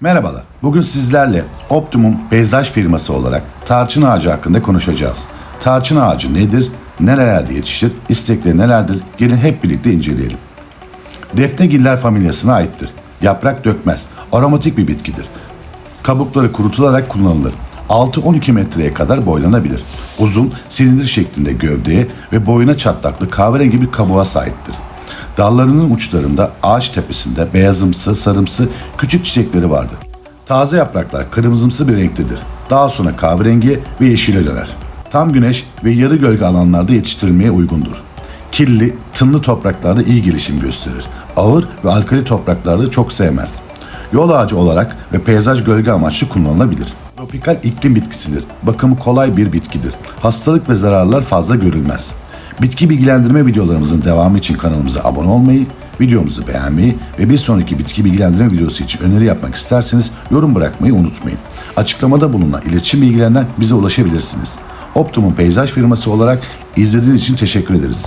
Merhabalar. Bugün sizlerle Optimum Peyzaj firması olarak tarçın ağacı hakkında konuşacağız. Tarçın ağacı nedir? Nerelerde yetişir? İstekleri nelerdir? Gelin hep birlikte inceleyelim. Defnegiller familyasına aittir. Yaprak dökmez. Aromatik bir bitkidir. Kabukları kurutularak kullanılır. 6-12 metreye kadar boylanabilir. Uzun, silindir şeklinde gövdeye ve boyuna çatlaklı kahverengi bir kabuğa sahiptir. Dallarının uçlarında ağaç tepesinde beyazımsı, sarımsı küçük çiçekleri vardır. Taze yapraklar kırmızımsı bir renktedir. Daha sonra kahverengi ve yeşile döner. Tam güneş ve yarı gölge alanlarda yetiştirilmeye uygundur. Kirli, tınlı topraklarda iyi gelişim gösterir. Ağır ve alkali topraklarda çok sevmez. Yol ağacı olarak ve peyzaj gölge amaçlı kullanılabilir. Tropikal iklim bitkisidir. Bakımı kolay bir bitkidir. Hastalık ve zararlar fazla görülmez. Bitki bilgilendirme videolarımızın devamı için kanalımıza abone olmayı, videomuzu beğenmeyi ve bir sonraki bitki bilgilendirme videosu için öneri yapmak isterseniz yorum bırakmayı unutmayın. Açıklamada bulunan iletişim bilgilerinden bize ulaşabilirsiniz. Optimum Peyzaj firması olarak izlediğiniz için teşekkür ederiz.